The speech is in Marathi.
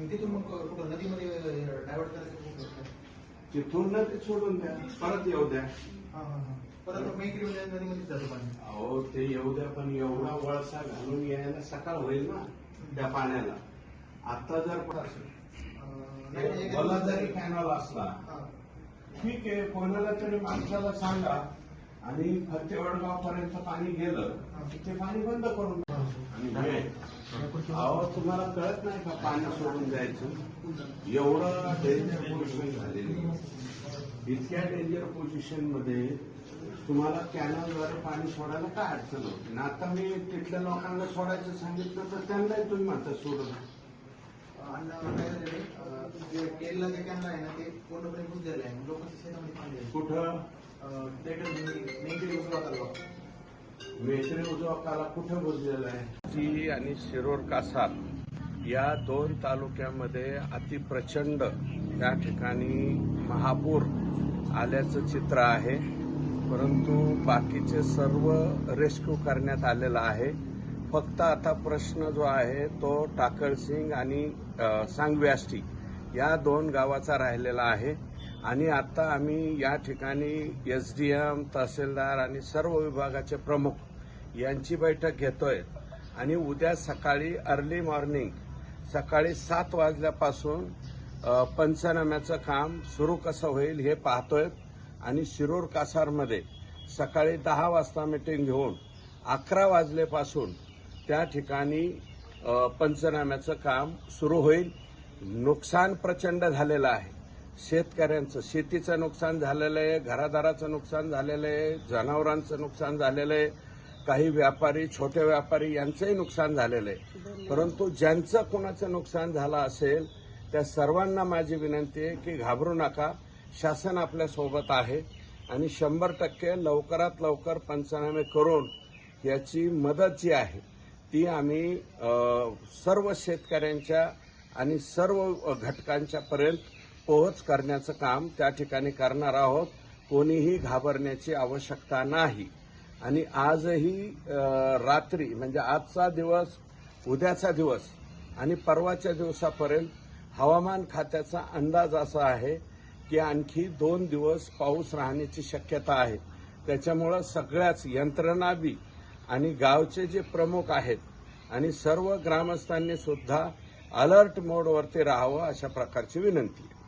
मग तिथून मग कुठं नदीमध्ये डायव्हर्ट करायचं नदी सोडून द्या. परत येऊ द्या. हा हा हा. परत मेकरी नदीमध्येच जातं पाणी. अहो ते येऊ द्या पण एवढा वळसा घालून यायला सकाळ होईल ना त्या पाण्याला. आता जर पण असेल मला जरी कॅनल असला. ठीक आहे कोणाला तरी माणसाला सांगा आणि फतेवडगाव पर्यंत पाणी गेलं ते पाणी बंद करून द्या. अहो तुम्हाला कळत नाही का पाणी सोडून द्यायचं एवढं डेंजर पोझिशन झालेली आहे. इतक्या डेंजर पोझिशनमध्ये तुम्हाला कॅनलद्वारे पाणी सोडायला काय अडचण होती आणि आता मी तिथल्या लोकांना सोडायचं सांगितलं तर त्यांनाही तुम्ही म्हणता सोडून. आणि काय झालेलं आहे, अं, जे केरला जे कॅनल आहे ना ते पूर्णपणे बुजलेलं आहे. लोकांच्या शेतामध्ये पाणी आहे कुठं? अं, मेत्री उजवाकाला कुठे बुजलेला आहे? ती आणि शिरोर कासार या दोन तालुक्यामध्ये अतिप्रचंड त्या ठिकाणी महापूर आल्याचं चित्र आहे. परंतु बाकीचे सर्व रेस्क्यू करण्यात आलेला आहे. फक्त आता प्रश्न जो आहे तो टाकळसिंग आणि सांगव्याष्टी या दोन गावाचा राहिलेला आहे. आणि आता आम्ही या ठिकाणी एस डी एम तहसीलदार आणि सर्व विभागाचे प्रमुख यांची बैठक घेतोय. आणि उद्या सकाळी अर्ली मॉर्निंग सकाळी सात वाजल्यापासून पंचनाम्याचं काम सुरू कसं होईल हे पाहतोय. आणि शिरूर कासारमध्ये सकाळी दहा वाजता मिटिंग घेऊन अकरा वाजल्यापासून त्या ठिकाणी पंचनाम्याचं काम सुरू होईल. नुकसान प्रचंड झालेलं आहे. शेतकऱ्यांचं शेतीचं नुकसान झालेलं आहे घरादाराचं नुकसान झालेलं आहे जनावरांचं नुकसान झालेलं आहे काही व्यापारी छोटे व्यापारी यांचंही नुकसान झालेलं आहे. परंतु ज्यांचं कोणाचं नुकसान झालं असेल त्या सर्वांना माझी विनंती आहे की घाबरू नका. शासन आपल्यासोबत आहे आणि शंभर टक्के लवकरात लवकर पंचनामे करून याची मदत जी आहे ती आम्ही सर्व शेतकऱ्यांच्या आणि सर्व घटकांच्या पर्यंत पोहोच करण्याचं काम त्या ठिकाणी करणार आहोत. कोणीही घाबरण्याची आवश्यकता नाही. आणि आजही रात्री म्हणजे आजचा दिवस उद्याचा दिवस आणि परवाच्या दिवसापर्यंत हवामान खात्याचा अंदाज असा आहे की आणखी दोन दिवस पाऊस राहण्याची शक्यता आहे. त्याच्यामुळं सगळ्याच यंत्रणा बी आणि गावचे जे प्रमुख आहेत आणि सर्व ग्रामस्थांनी सुद्धा अलर्ट मोडवरती राहावं अशा प्रकारची विनंती आहे.